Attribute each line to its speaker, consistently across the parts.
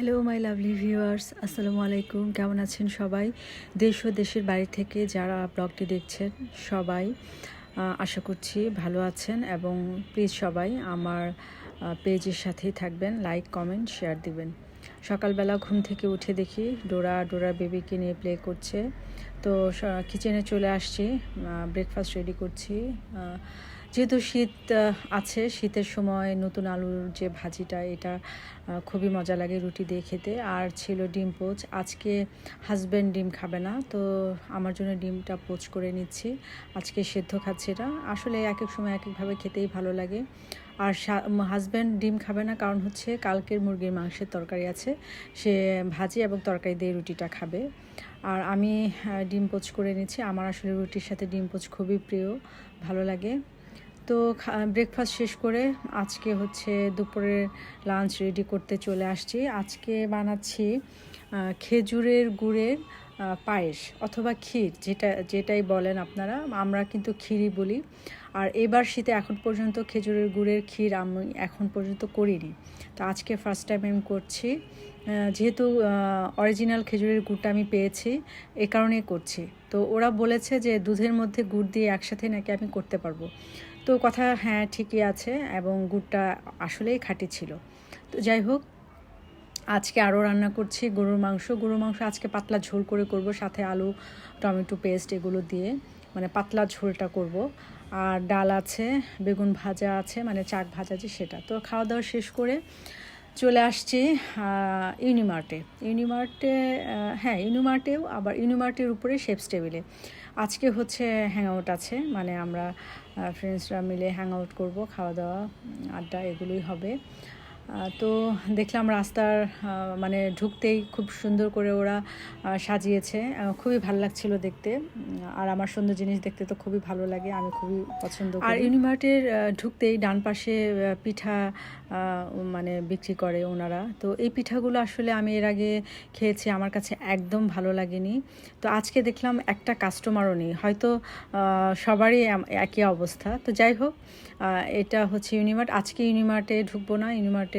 Speaker 1: Hello my lovely viewers আসসালামু আলাইকুম কেমন আছেন সবাই? দেশ ও দেশের বাড়ি থেকে যারা ব্লগটি দেখছেন, সবাই আশা করছি ভালো আছেন এবং প্লিজ সবাই আমার পেজের সাথেই থাকবেন। লাইক কমেন্ট শেয়ার দিবেন। সকালবেলা ঘুম থেকে উঠে দেখি ডোরা ডোরা বেবিকে নিয়ে প্লে করছে। তো কিচেনে চলে আসছি ব্রেকফাস্ট রেডি করছি। যেহেতু শীত আছে, শীতের সময় নতুন আলুর যে ভাজিটা, এটা খুবই মজা লাগে রুটি দিয়ে খেতে। আর ছিল ডিম পোচ। আজকে হাজব্যান্ড ডিম খাবে না, তো আমার জন্য ডিমটা পোচ করে নিচ্ছি। আজকে সেদ্ধ খাচ্ছি এটা আসলে এক এক সময় এক একভাবে খেতেই ভালো লাগে। আর হাজব্যান্ড ডিম খাবে না, কারণ হচ্ছে কালকের মুরগির মাংসের তরকারি আছে। সে ভাজি এবং তরকারি দিয়ে রুটিটা খাবে। আর আমি ডিম পোচ করে নিচ্ছি আমার আসলে রুটির সাথে ডিম পোচ খুবই প্রিয়, ভালো লাগে। তো ব্রেকফাস্ট শেষ করে আজকে হচ্ছে দুপুরের লাঞ্চ রেডি করতে চলে আসছি। আজকে বানাচ্ছি খেজুরের গুড়ের পায়েস অথবা ক্ষীর, যেটা, যেটাই বলেন আপনারা, আমরা কিন্তু ক্ষীরই বলি। আর এবার শীতে এখন পর্যন্ত খেজুরের গুড়ের ক্ষীর আমি এখন পর্যন্ত করিনি। তো আজকে ফার্স্ট টাইম আমি করছি। যেহেতু অরিজিনাল খেজুরের গুড়টা আমি পেয়েছি, এ কারণেই করছি। তো ওরা বলেছে যে দুধের মধ্যে গুড় দিয়ে একসাথে নাকি আমি করতে পারব। তো কথা হ্যাঁ ঠিকই আছে এবং গুড়টা আসলেই খাঁটি ছিল। তো যাই হোক আজকে আরও রান্না করছি, গরুর মাংস। গরুর মাংস আজকে পাতলা ঝোল করে করব, সাথে আলু, টমেটো পেস্ট এগুলো দিয়ে। মানে পাতলা ঝোলটা করব। আর ডাল আছে, বেগুন ভাজা আছে মানে চাক ভাজা আছে সেটা। তো খাওয়া দাওয়া শেষ করে চলে আসছি ইউনিমার্টে। ইউনিমার্টে হ্যাঁ ইউনিমার্টেও আবার ইউনিমার্টের উপরে শেপস টেবিলে। আজকে হচ্ছে হ্যাং আউট আছে মানে আমরা ফ্রেন্ডসরা মিলে হ্যাং আউট করব, খাওয়া দাওয়া, আড্ডা এগুলোই হবে। তো দেখলাম রাস্তার মানে ঢুকতেই খুব সুন্দর করে ওরা সাজিয়েছে। খুবই ভালো লাগছিল দেখতে। আর আমার সুন্দর জিনিস দেখতে তো খুবই ভালো লাগে আমি খুবই পছন্দ করি। আর ইউনিমার্টের ঢুকতেই ডান পাশে পিঠা মানে বিক্রি করে ওনারা। তো এই পিঠাগুলো আসলে আমি এর আগে খেয়েছি আমার কাছে একদম ভালো লাগেনি। তো আজকে দেখলাম একটা কাস্টমারও নেই। হয়তো সবারই একই অবস্থা। তো যাই হোক এটা হচ্ছে ইউনিমার্ট। আজকে ইউনিমার্টে ঢুকবো না ইউনিমার্টে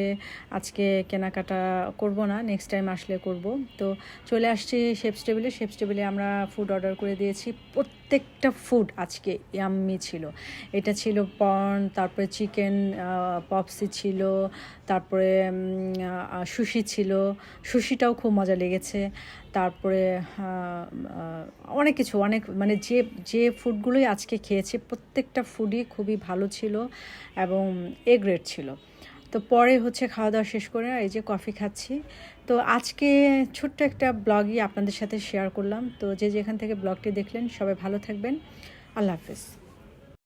Speaker 1: আজকে কেনাকাটা করব না নেক্সট টাইম আসলে করব। তো চলে আসছি শেপস টেবিলে শেপস টেবিলে আমরা ফুড অর্ডার করে দিয়েছি। প্রত্যেকটা ফুড আজকে ইয়াম্মি ছিল। এটা ছিল পর্ন, তারপরে চিকেন পপসি ছিল, তারপরে সুশি ছিল। সুশিটাও খুব মজা লেগেছে। তারপরে অনেক কিছু, অনেক মানে যে যে ফুডগুলোই আজকে খেয়েছি, প্রত্যেকটা ফুডই খুবই ভালো ছিল এবং এ গ্রেড ছিল। তো পরে হচ্ছে খাওয়া দাওয়া শেষ করে এই যে কফি খাচ্ছি। তো আজকে ছোট্ট একটা ব্লগই আপনাদের সাথে শেয়ার করলাম। তো যে যেখান থেকে ব্লগটি দেখলেন সবাই ভালো থাকবেন। আল্লাহ হাফেজ।